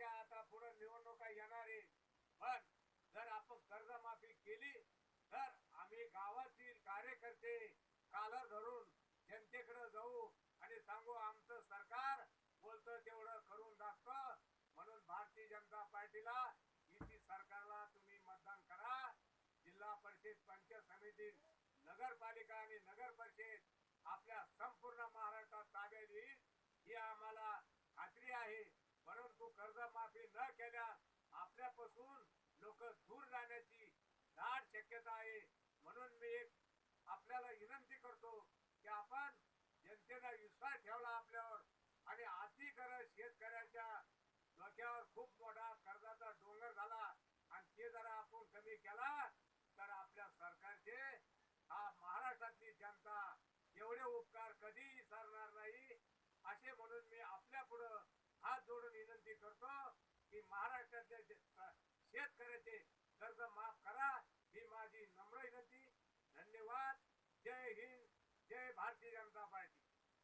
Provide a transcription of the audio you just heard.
अशा आता पुढे निवडणुका येणार आहे. पण जर आपण कर्जमाफी केली तर आम्ही गावातील कार्यकर्ते कालर धरून जनतेकडे जाऊ आणि सांगू आमचं सरकार बोलतं तेवढं करून दाखतं म्हणून भारतीय जनता पार्टीला युती सरकारला तुम्ही मतदान करा. जिल्हा परिषद पंचायत समिती नगरपालिका आणि नगर परिषद आपल्या शक्यता आहे. म्हणून मी एक आपल्याला विनंती करतो की आपण जनतेला विश्वास ठेवला आपल्यावर आणि अति गरज शेतकऱ्याच्या डोक्यावर खूप मोठा कर्जाचा डोंगर झाला आणि ते जरा आपण कमी केला तर आपल्या सरकारचे हा महाराष्ट्रातली जनता एवढे उपकार कधीही विसरणार नाही. असे म्हणून मी आपल्या पुढं हात जोडून विनंती करतो. भारतीय जनता पार्टी.